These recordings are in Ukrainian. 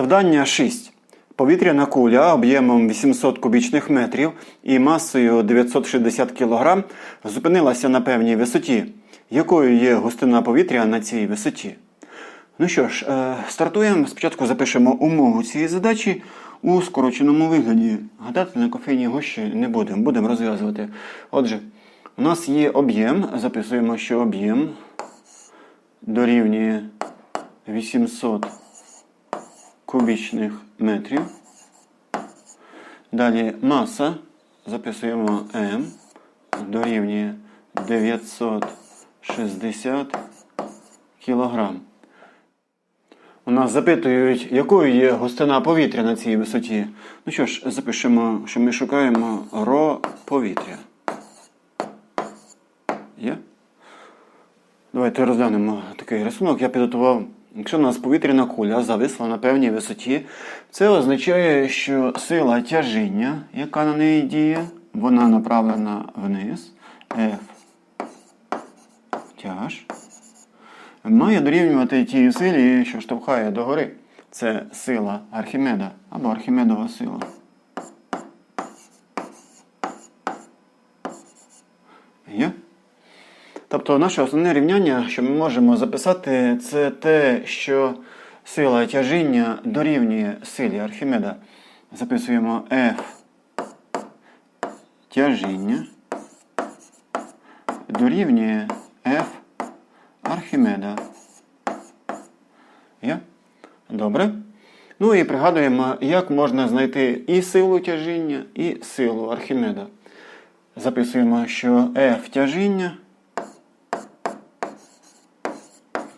Завдання 6. Повітряна куля об'ємом 800 кубічних метрів і масою 960 кг зупинилася на певній висоті. Якою є густина повітря на цій висоті? Ну що ж, е, стартуємо. Спочатку запишемо умову цієї задачі у скороченому вигляді. Гадати на кофейній гущі не будемо, будемо розв'язувати. Отже, у нас є об'єм. Записуємо, що об'єм дорівнює 800 кубічних метрів. Далі маса. Записуємо М дорівнює 960 кілограм. У нас запитують, якою є густина повітря на цій висоті. Ну що ж, запишемо, що ми шукаємо ро повітря. Є? Давайте розглянемо такий рисунок. Я підготував. Якщо у нас повітряна куля зависла на певній висоті, це означає, що сила тяжіння, яка на неї діє, вона направлена вниз. F тяж має дорівнювати тій силі, що штовхає догори. Це сила Архімеда або Архімедова сила. Є? Тобто наше основне рівняння, що ми можемо записати, це те, що сила тяжіння дорівнює силі Архімеда. Записуємо F тяжіння дорівнює F Архімеда. Є? Добре. Ну і пригадуємо, як можна знайти і силу тяжіння, і силу Архімеда. Записуємо, що F тяжіння.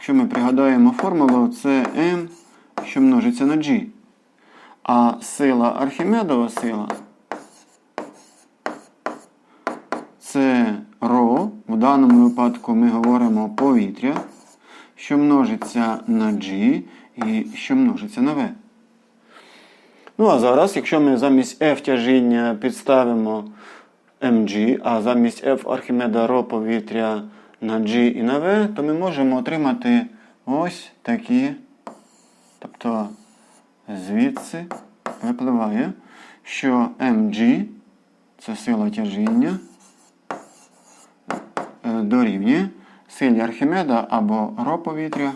Якщо ми пригадаємо формулу, це M, що множиться на G. А сила Архімедова сила це ρ. В даному випадку ми говоримо повітря, що множиться на G і що множиться на V. Ну, а зараз, якщо ми замість F тяжіння підставимо mg, а замість F Архімеда ρ повітря на G і на V, то ми можемо отримати ось такі. Тобто звідси випливає, що mg це сила тяжіння е, дорівнює силі Архімеда або ρ повітря,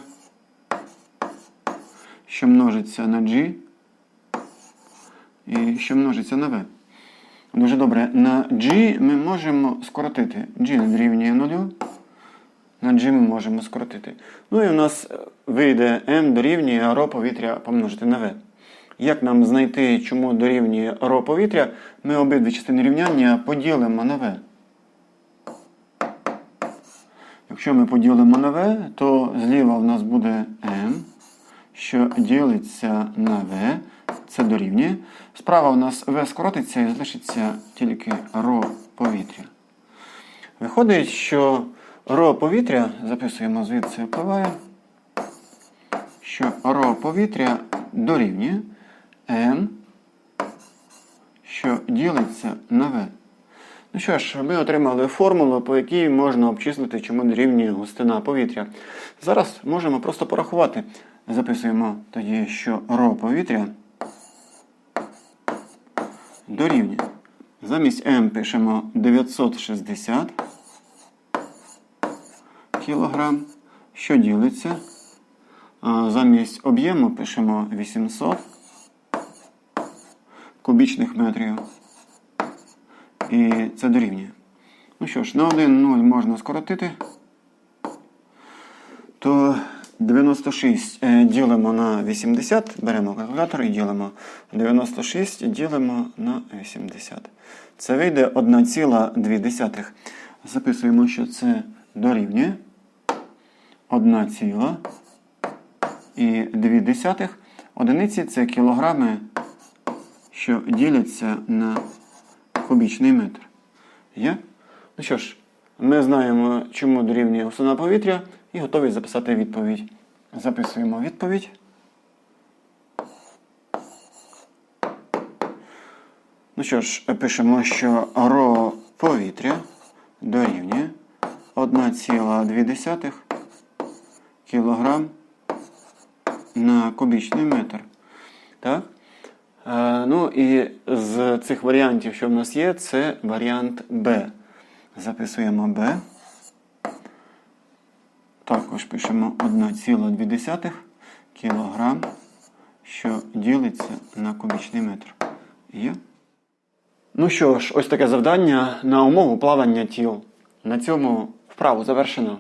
що множиться на G і що множиться на V. Дуже добре. На G ми можемо скоротити. G дорівнює 0 на G ми можемо скоротити. Ну і у нас е, вийде m дорівнює ро повітря помножити на V. Як нам знайти, чому дорівнює ро повітря, ми обидві частини рівняння поділимо на V. Якщо ми поділимо на V, то зліва в нас буде m, що ділиться на V. Це дорівнює. Справа у нас V скоротиться і залишиться тільки ро повітря. Виходить, що ро повітря, записуємо звідси впливає, що ро повітря дорівнює М, що ділиться на В. Ну що ж, ми отримали формулу, по якій можна обчислити, чому дорівнює густина повітря. Зараз можемо просто порахувати. Записуємо тоді, що ро повітря дорівнює. Замість М пишемо 960 кілограм, що ділиться. Замість об'єму пишемо 800 кубічних метрів. І це дорівнює. Ну що ж, на 1 0 можна скоротити. То 96 е, ділимо на 80, беремо калькулятор і ділимо. 96 ділимо на 80. Це вийде 1,2. Записуємо, що це дорівнює 1,2. Одиниці це кілограми, що діляться на кубічний метр. Є? Ну що ж, ми знаємо, чому дорівнює густина повітря, і готові записати відповідь. Записуємо відповідь. Ну що ж, пишемо, що ро повітря дорівнює 1,2 кг на кубічний метр. Так? Е, ну і з цих варіантів, що в нас є, це варіант Б. Записуємо Б. Також пишемо 1,2 кг, що ділиться на кубічний метр. Є? Ну що ж, ось таке завдання на умову плавання тіл. На цьому вправу завершено.